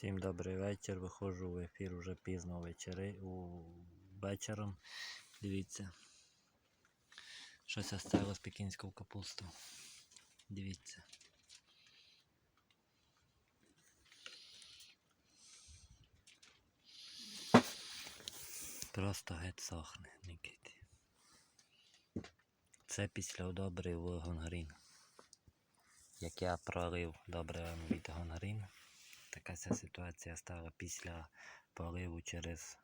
Всім добрий вечір. Виходжу в ефір уже пізно вечори, вечором. Дивіться. Щось з пекінську капусту. Дивіться. Просто геть сохне, Нікіті. Це після удобрив Гонгрін. Як я пролив добре від. Така ця ситуація стала після поливу через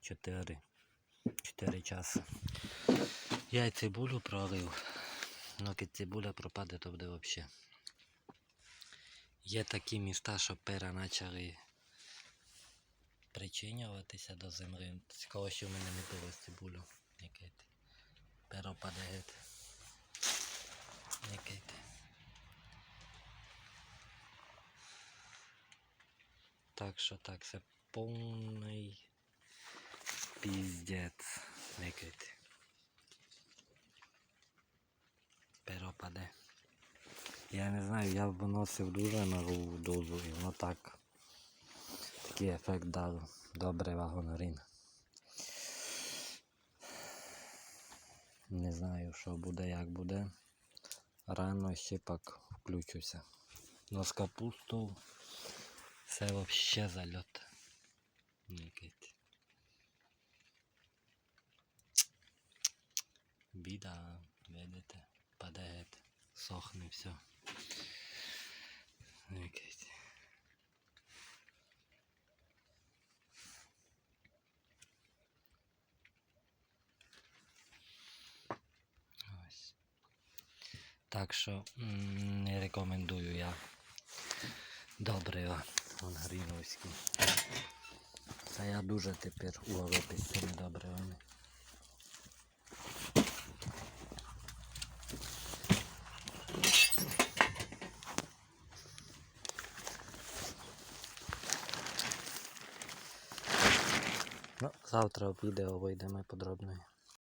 4, 4 часи. Я й цибулю пролив. Ну, коли цибуля пропаде, то буде взагалі. Є такі міста, що пера почали причинюватися до землі. Цікаво, що в мене не було цибулю. Перо паде Так що так, це повний піздець. Якийсь. Перо паде. Я не знаю, я виносив дуже малу дозу і воно так. Такий ефект дав. Добре вагонорін. Не знаю, що буде, як буде. Рано ще пак включуся. Но з капусту це вообще зальот. Якийсь. Біда, видите, геть, сохне все. Ось. Так що не рекомендую я добрива Гонгріновські. Це я дуже тепер уловити цими добривами. Ну, завтра в відео вийдемо подробно.